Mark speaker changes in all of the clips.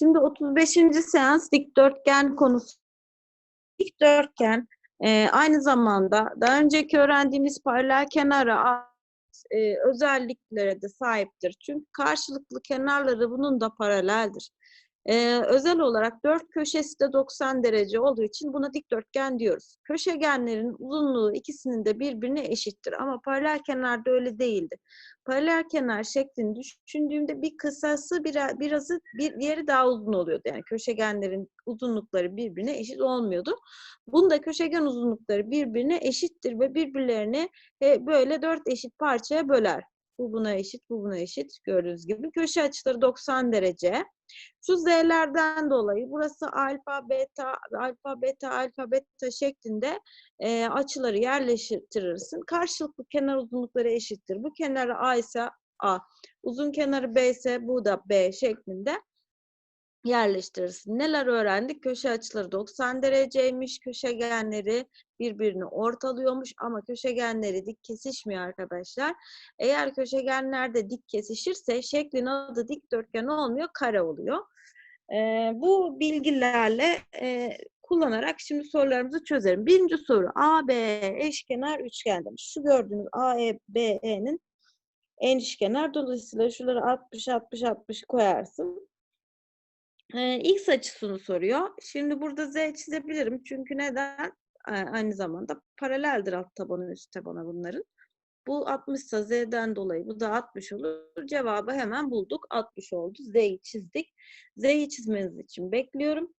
Speaker 1: Şimdi 35. seans dikdörtgen konusu. Dikdörtgen e, aynı zamanda daha önceki öğrendiğimiz paralel kenara e, özelliklere de sahiptir. Çünkü karşılıklı kenarları bunun da paraleldir. Ee, özel olarak dört köşesi de 90 derece olduğu için buna dikdörtgen diyoruz. Köşegenlerin uzunluğu ikisinin de birbirine eşittir ama paralel kenarda öyle değildi. Paralel kenar şeklini düşündüğümde bir kısası biraz, birazı bir diğeri daha uzun oluyordu. Yani köşegenlerin uzunlukları birbirine eşit olmuyordu. Bunda köşegen uzunlukları birbirine eşittir ve birbirlerini e, böyle dört eşit parçaya böler. Bu buna eşit, bu buna eşit gördüğünüz gibi. Köşe açıları 90 derece. Şu z'lerden dolayı burası alfa, beta, alfa, beta, alfa, beta şeklinde e, açıları yerleştirirsin. Karşılıklı kenar uzunlukları eşittir. Bu kenarı A ise A, uzun kenarı B ise bu da B şeklinde yerleştirirsin. Neler öğrendik? Köşe açıları 90 dereceymiş. Köşegenleri birbirini ortalıyormuş ama köşegenleri dik kesişmiyor arkadaşlar. Eğer köşegenler de dik kesişirse şeklin adı dikdörtgen olmuyor, kare oluyor. Ee, bu bilgilerle e, kullanarak şimdi sorularımızı çözerim. Birinci soru AB eşkenar üçgen demiş. Şu gördüğünüz AEBE'nin eşkenar dolayısıyla şuları 60 60 60 koyarsın. Ee, X açısını soruyor. Şimdi burada Z çizebilirim. Çünkü neden? Aynı zamanda paraleldir alt tabanı üst tabana bunların. Bu 60 ise Z'den dolayı bu da 60 olur. Cevabı hemen bulduk. 60 oldu. Z'yi çizdik. Z'yi çizmeniz için bekliyorum.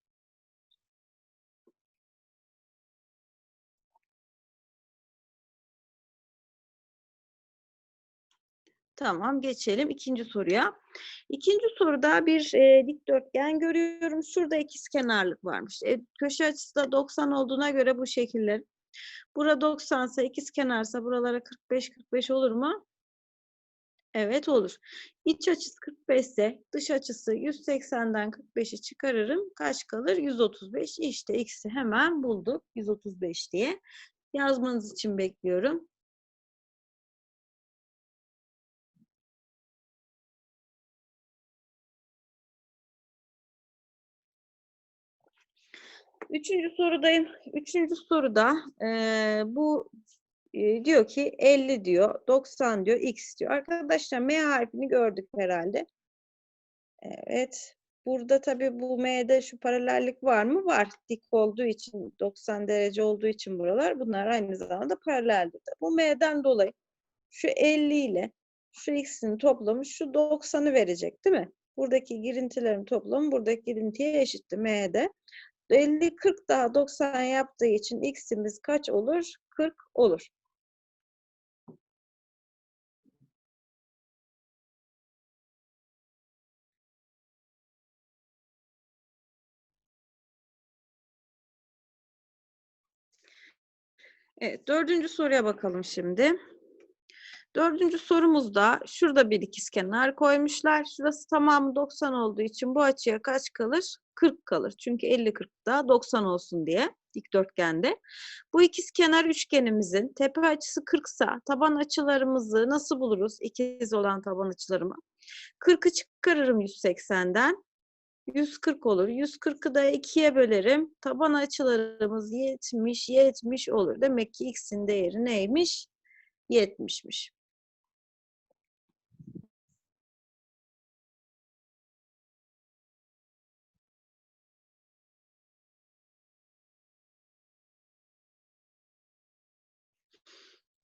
Speaker 1: Tamam geçelim ikinci soruya. İkinci soruda bir e, dikdörtgen görüyorum. Şurada ikiz varmış. E, köşe açısı da 90 olduğuna göre bu şekiller. Bura 90 ise ikiz buralara 45-45 olur mu? Evet olur. İç açısı 45 ise dış açısı 180'den 45'i çıkarırım. Kaç kalır? 135. İşte x'i hemen bulduk. 135 diye. Yazmanız için bekliyorum. Üçüncü sorudayım. Üçüncü soruda e, bu e, diyor ki 50 diyor, 90 diyor, x diyor. Arkadaşlar M harfini gördük herhalde. Evet. Burada tabii bu M'de şu paralellik var mı? Var. Dik olduğu için, 90 derece olduğu için buralar. Bunlar aynı zamanda paraleldir. Bu M'den dolayı şu 50 ile şu x'in toplamı şu 90'ı verecek değil mi? Buradaki girintilerin toplamı buradaki girintiye eşitti M'de. 50, 40 daha 90 yaptığı için x'imiz kaç olur? 40 olur. Evet, dördüncü soruya bakalım şimdi. Dördüncü sorumuzda şurada bir ikizkenar koymuşlar. Şurası tamamı 90 olduğu için bu açıya kaç kalır? 40 kalır. Çünkü 50 40 da 90 olsun diye dikdörtgende. Bu ikizkenar üçgenimizin tepe açısı 40 sa taban açılarımızı nasıl buluruz? İkiz olan taban açılarımı. 40'ı çıkarırım 180'den. 140 olur. 140'ı da 2'ye bölerim. Taban açılarımız 70, 70 olur. Demek ki x'in değeri neymiş? 70'miş.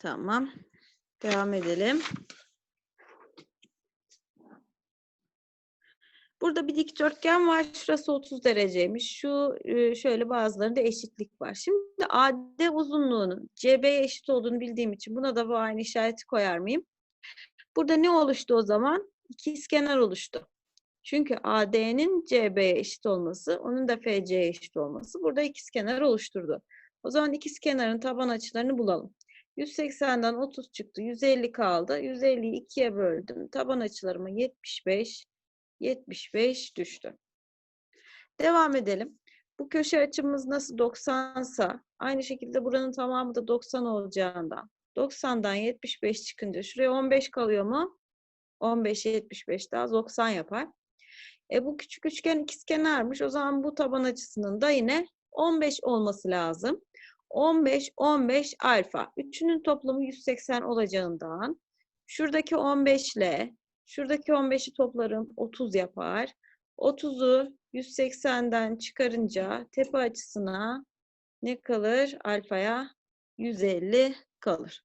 Speaker 1: Tamam. Devam edelim. Burada bir dikdörtgen var. Şurası 30 dereceymiş. Şu şöyle bazılarında eşitlik var. Şimdi AD uzunluğunun CB'ye eşit olduğunu bildiğim için buna da bu aynı işareti koyar mıyım? Burada ne oluştu o zaman? İkizkenar oluştu. Çünkü AD'nin CB'ye eşit olması, onun da FC'ye eşit olması burada ikizkenar oluşturdu. O zaman ikizkenarın taban açılarını bulalım. 180'den 30 çıktı. 150 kaldı. 150'yi 2'ye böldüm. Taban açılarıma 75, 75 düştü. Devam edelim. Bu köşe açımız nasıl 90 sa aynı şekilde buranın tamamı da 90 olacağından 90'dan 75 çıkınca şuraya 15 kalıyor mu? 15 75 daha 90 yapar. E bu küçük üçgen ikizkenarmış. O zaman bu taban açısının da yine 15 olması lazım. 15, 15 alfa. Üçünün toplamı 180 olacağından şuradaki 15 ile şuradaki 15'i toplarım 30 yapar. 30'u 180'den çıkarınca tepe açısına ne kalır? Alfaya 150 kalır.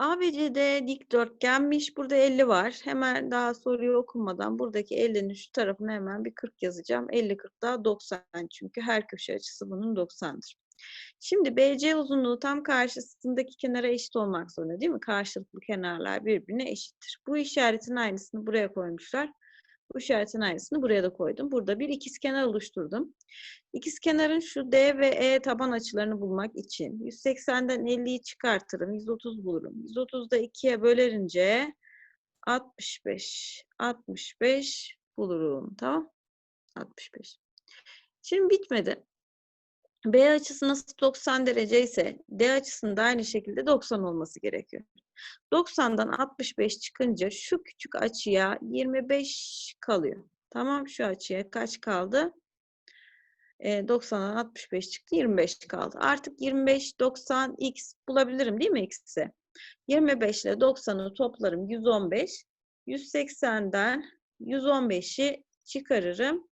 Speaker 1: ABCD dikdörtgenmiş. Burada 50 var. Hemen daha soruyu okumadan buradaki 50'nin şu tarafına hemen bir 40 yazacağım. 50 40 daha 90 çünkü her köşe açısı bunun 90'dır. Şimdi BC uzunluğu tam karşısındaki kenara eşit olmak zorunda değil mi? Karşılıklı kenarlar birbirine eşittir. Bu işaretin aynısını buraya koymuşlar. Bu işaretin aynısını buraya da koydum. Burada bir ikizkenar oluşturdum. İkizkenarın şu D ve E taban açılarını bulmak için 180'den 50'yi çıkartırım. 130 bulurum. 130'da 2'ye bölerince 65. 65 bulurum. Tamam. 65. Şimdi bitmedi. B açısı nasıl 90 derece ise D açısının da aynı şekilde 90 olması gerekiyor. 90'dan 65 çıkınca şu küçük açıya 25 kalıyor. Tamam şu açıya kaç kaldı? E, 90'dan 65 çıktı 25 kaldı. Artık 25, 90, x bulabilirim değil mi x'i? 25 ile 90'ı toplarım 115. 180'den 115'i çıkarırım.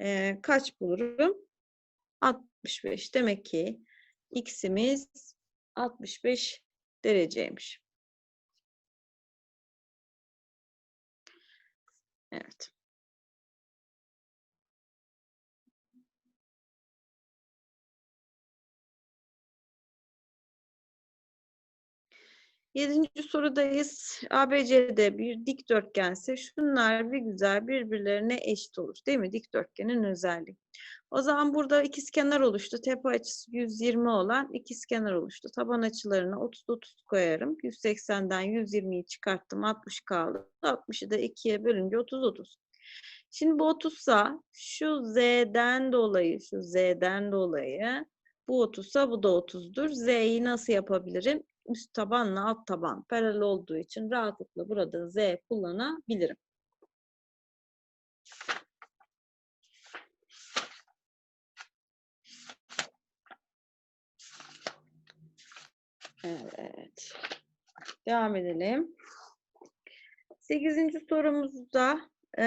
Speaker 1: E, kaç bulurum? 65. Demek ki x'imiz 65 dereceymiş. Evet. Yedinci sorudayız. ABC'de bir dikdörtgense şunlar bir güzel birbirlerine eşit olur. Değil mi? Dikdörtgenin özelliği. O zaman burada ikizkenar oluştu. Tepe açısı 120 olan ikizkenar oluştu. Taban açılarına 30-30 koyarım. 180'den 120'yi çıkarttım. 60 kaldı. 60'ı da 2'ye bölünce 30-30. Şimdi bu 30 sa şu z'den dolayı, şu z'den dolayı bu 30 sa bu da 30'dur. Z'yi nasıl yapabilirim? Üst tabanla alt taban paralel olduğu için rahatlıkla burada z kullanabilirim. Evet. Devam edelim. Sekizinci sorumuzda e,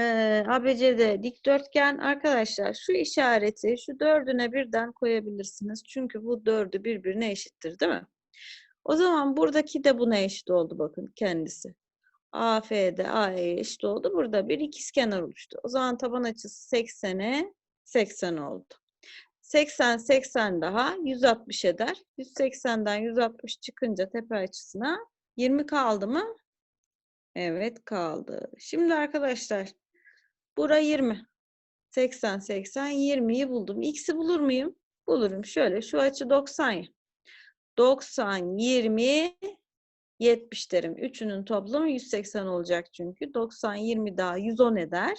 Speaker 1: ABC'de dikdörtgen arkadaşlar şu işareti şu dördüne birden koyabilirsiniz. Çünkü bu dördü birbirine eşittir değil mi? O zaman buradaki de buna eşit oldu bakın kendisi. AF'de AE'ye eşit oldu. Burada bir ikizkenar oluştu. O zaman taban açısı 80'e 80 oldu. 80, 80 daha 160 eder. 180'den 160 çıkınca tepe açısına 20 kaldı mı? Evet kaldı. Şimdi arkadaşlar bura 20. 80, 80, 20'yi buldum. X'i bulur muyum? Bulurum. Şöyle şu açı 90 ya. 90, 20, 70 derim. Üçünün toplamı 180 olacak çünkü. 90, 20 daha 110 eder.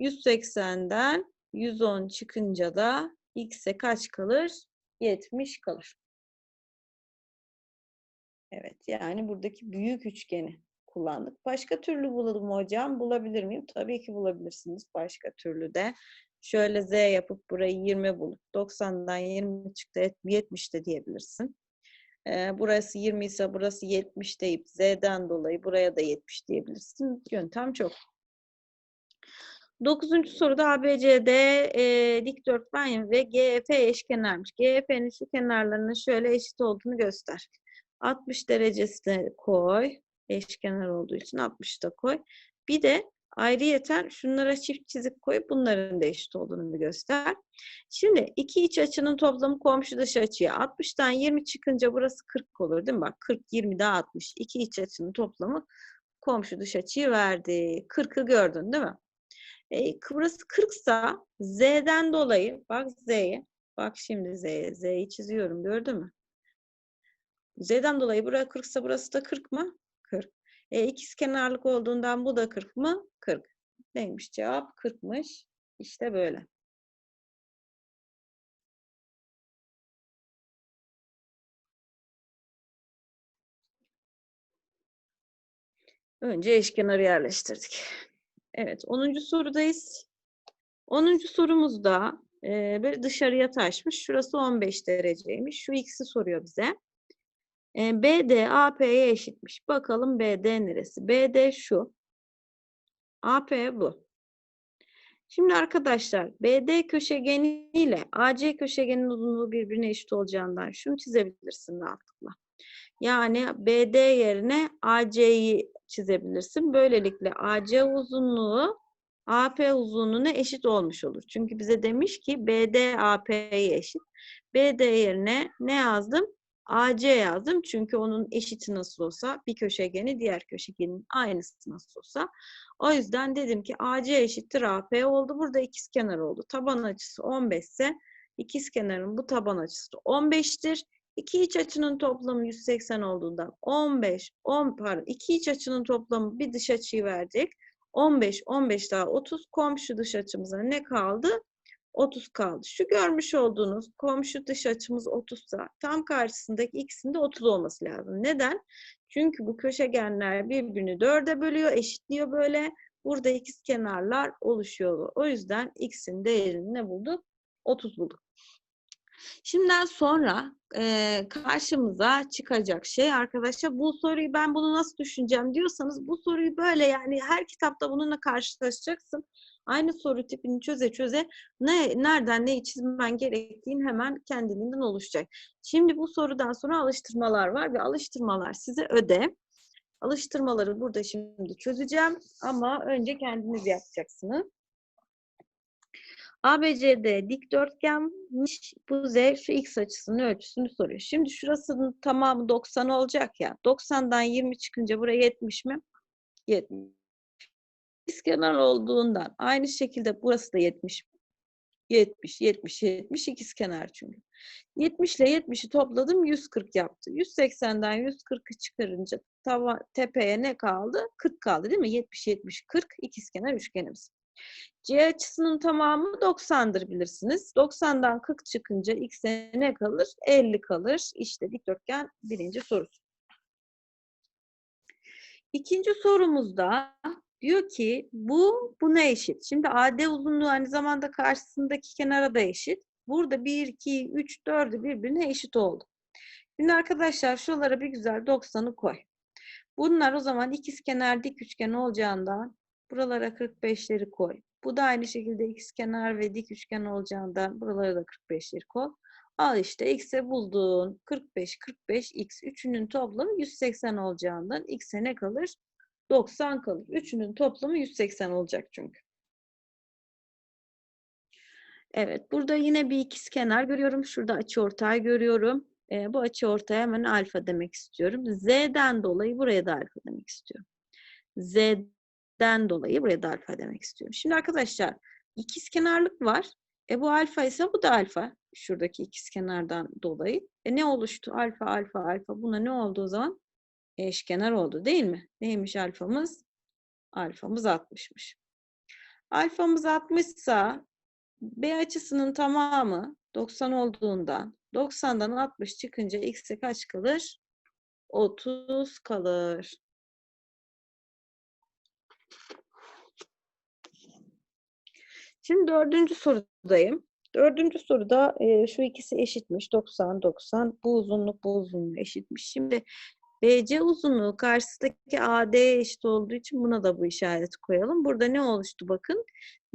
Speaker 1: 180'den 110 çıkınca da x'e kaç kalır? 70 kalır. Evet yani buradaki büyük üçgeni kullandık. Başka türlü bulalım hocam. Bulabilir miyim? Tabii ki bulabilirsiniz başka türlü de. Şöyle z yapıp burayı 20 bulup 90'dan 20 çıktı 70 de diyebilirsin. Ee, burası 20 ise burası 70 deyip z'den dolayı buraya da 70 diyebilirsin. Yöntem çok. Dokuzuncu soruda ABCD e, dikdörtgen ve GF eşkenarmış. GF'nin şu kenarlarının şöyle eşit olduğunu göster. 60 derecesine koy. Eşkenar olduğu için 60 da koy. Bir de ayrıyeten şunlara çift çizik koyup bunların da eşit olduğunu göster. Şimdi iki iç açının toplamı komşu dış açıya. 60'tan 20 çıkınca burası 40 olur değil mi? Bak 40, 20 daha 60. İki iç açının toplamı komşu dış açıyı verdi. 40'ı gördün değil mi? E, burası 40 sa Z'den dolayı bak Z'ye bak şimdi Z'ye Z'yi çiziyorum gördün mü? Z'den dolayı burası 40 sa burası da 40 mı? 40. E, ikiz kenarlık olduğundan bu da 40 mı? 40. Neymiş cevap? 40'mış. İşte böyle. Önce eşkenarı yerleştirdik. Evet, 10. sorudayız. 10. sorumuzda e, böyle dışarıya taşmış. Şurası 15 dereceymiş. Şu x'i soruyor bize. E, BD AP'ye eşitmiş. Bakalım BD neresi? BD şu. AP bu. Şimdi arkadaşlar BD köşegeni ile AC köşegenin uzunluğu birbirine eşit olacağından şunu çizebilirsin rahatlıkla. Yani BD yerine AC'yi çizebilirsin. Böylelikle AC uzunluğu AP uzunluğuna eşit olmuş olur. Çünkü bize demiş ki BD AP'ye eşit. BD yerine ne yazdım? AC yazdım. Çünkü onun eşiti nasıl olsa bir köşegeni diğer köşegenin aynısı nasıl olsa. O yüzden dedim ki AC eşittir AP oldu. Burada ikizkenar oldu. Taban açısı 15 ise ikizkenarın bu taban açısı 15'tir. İki iç açının toplamı 180 olduğundan 15, 10 pardon iki iç açının toplamı bir dış açıyı verecek. 15, 15 daha 30 komşu dış açımıza ne kaldı? 30 kaldı. Şu görmüş olduğunuz komşu dış açımız 30 sa tam karşısındaki ikisinin de 30 olması lazım. Neden? Çünkü bu köşegenler birbirini dörde bölüyor, eşitliyor böyle. Burada ikiz kenarlar oluşuyor. O yüzden x'in değerini ne bulduk? 30 bulduk. Şimdiden sonra e, karşımıza çıkacak şey arkadaşlar bu soruyu ben bunu nasıl düşüneceğim diyorsanız bu soruyu böyle yani her kitapta bununla karşılaşacaksın. Aynı soru tipini çöze çöze ne nereden neyi çizmen gerektiğin hemen kendiliğinden oluşacak. Şimdi bu sorudan sonra alıştırmalar var ve alıştırmalar size öde. Alıştırmaları burada şimdi çözeceğim ama önce kendiniz yapacaksınız. ABCD dikdörtgenmiş. Bu Z şu x açısının ölçüsünü soruyor. Şimdi şurasının tamamı 90 olacak ya. 90'dan 20 çıkınca buraya 70 mi? 70. İkizkenar olduğundan aynı şekilde burası da 70. 70, 70, 70 ikizkenar çünkü. 70 ile 70'i topladım 140 yaptı. 180'den 140'ı çıkarınca tava, tepeye ne kaldı? 40 kaldı değil mi? 70, 70, 40 ikizkenar üçgenimiz. C açısının tamamı 90'dır bilirsiniz. 90'dan 40 çıkınca x'e ne kalır? 50 kalır. İşte dikdörtgen birinci sorusu. İkinci sorumuzda diyor ki bu buna eşit. Şimdi AD uzunluğu aynı zamanda karşısındaki kenara da eşit. Burada 1, 2, 3, 4'ü birbirine eşit oldu. Şimdi arkadaşlar şuralara bir güzel 90'ı koy. Bunlar o zaman ikizkenar dik üçgen olacağından buralara 45'leri koy. Bu da aynı şekilde ikizkenar ve dik üçgen olacağından buralara da 45'leri koy. Al işte x'e bulduğun 45, 45, x. Üçünün toplamı 180 olacağından x'e ne kalır? 90 kalır. Üçünün toplamı 180 olacak çünkü. Evet, burada yine bir ikizkenar görüyorum. Şurada açıortay görüyorum. E, bu açıortaya hemen alfa demek istiyorum. Z'den dolayı buraya da alfa demek istiyorum. Z'den dolayı buraya da alfa demek istiyorum. Şimdi arkadaşlar ikizkenarlık var. E bu alfa ise bu da alfa. Şuradaki ikizkenardan dolayı. E ne oluştu? Alfa, alfa, alfa. Buna ne oldu o zaman? Eşkenar oldu değil mi? Neymiş alfamız? Alfamız 60'mış. Alfamız 60 ise B açısının tamamı 90 olduğundan 90'dan 60 çıkınca x'e kaç kalır? 30 kalır. Şimdi dördüncü sorudayım. Dördüncü soruda e, şu ikisi eşitmiş. 90, 90. Bu uzunluk bu uzunluğu eşitmiş. Şimdi BC uzunluğu karşısındaki AD eşit olduğu için buna da bu işareti koyalım. Burada ne oluştu bakın?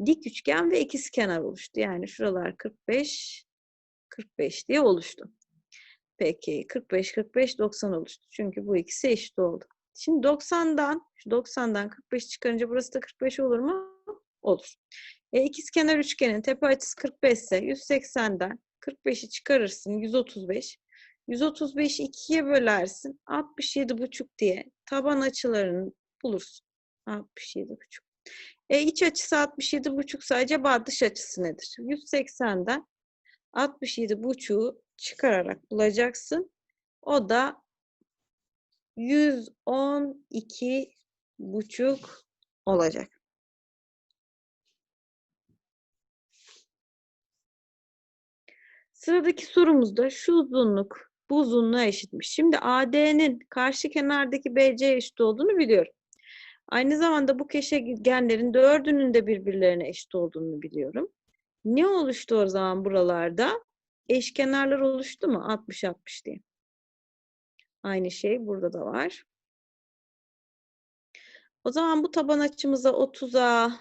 Speaker 1: Dik üçgen ve ikizkenar oluştu. Yani şuralar 45, 45 diye oluştu. Peki 45, 45, 90 oluştu. Çünkü bu ikisi eşit oldu. Şimdi 90'dan, şu 90'dan 45 çıkarınca burası da 45 olur mu? Olur. E, ikizkenar üçgenin tepe açısı 45 ise 180'den 45'i çıkarırsın 135. 135'i 2'ye bölersin. 67,5 diye taban açılarını bulursun. 67,5. E iç açısı 67,5 sadece acaba dış açısı nedir? 180'den 67,5'u çıkararak bulacaksın. O da 112,5 olacak. Sıradaki sorumuzda şu uzunluk bu uzunluğa eşitmiş. Şimdi AD'nin karşı kenardaki BC eşit olduğunu biliyorum. Aynı zamanda bu köşegenlerin dördünün de birbirlerine eşit olduğunu biliyorum. Ne oluştu o zaman buralarda? Eşkenarlar oluştu mu? 60 60 diye. Aynı şey burada da var. O zaman bu taban açımıza 30'a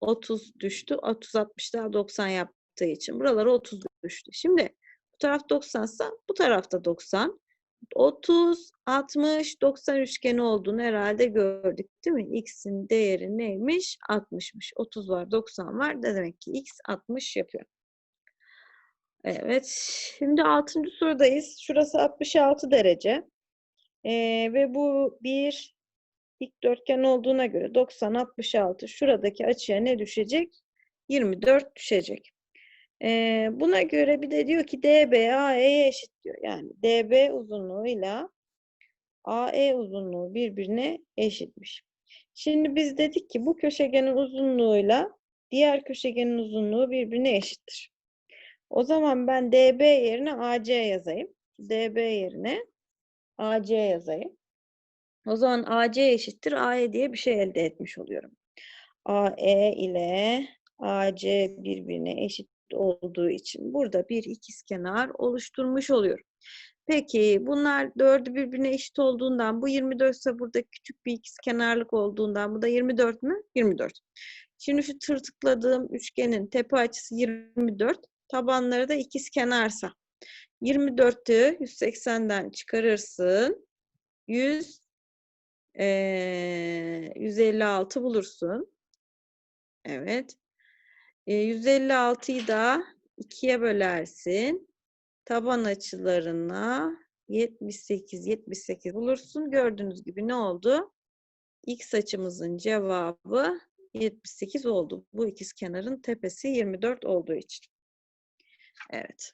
Speaker 1: 30 düştü. 30 60 daha 90 yaptığı için buralara 30 düştü. Şimdi bu taraf 90 ise bu tarafta 90. 30, 60, 90 üçgeni olduğunu herhalde gördük değil mi? X'in değeri neymiş? 60'mış. 30 var, 90 var. Ne demek ki X 60 yapıyor. Evet. Şimdi 6. sorudayız. Şurası 66 derece. Ee, ve bu bir dikdörtgen olduğuna göre 90, 66 şuradaki açıya ne düşecek? 24 düşecek. Ee, buna göre bir de diyor ki DB AE'ye eşit diyor. Yani DB uzunluğuyla AE uzunluğu birbirine eşitmiş. Şimdi biz dedik ki bu köşegenin uzunluğuyla diğer köşegenin uzunluğu birbirine eşittir. O zaman ben DB yerine AC yazayım. DB yerine AC yazayım. O zaman AC eşittir AE diye bir şey elde etmiş oluyorum. AE ile AC birbirine eşit olduğu için burada bir ikizkenar oluşturmuş oluyorum. Peki bunlar dördü birbirine eşit olduğundan bu 24 ise burada küçük bir ikizkenarlık olduğundan bu da 24 mü? 24. Şimdi şu tırtıkladığım üçgenin tepe açısı 24, tabanları da ikizkenarsa 24'ü 180'den çıkarırsın. 100 eee 156 bulursun. Evet. E, 156'yı da 2'ye bölersin. Taban açılarına 78, 78 bulursun. Gördüğünüz gibi ne oldu? X açımızın cevabı 78 oldu. Bu ikizkenarın tepesi 24 olduğu için. Evet.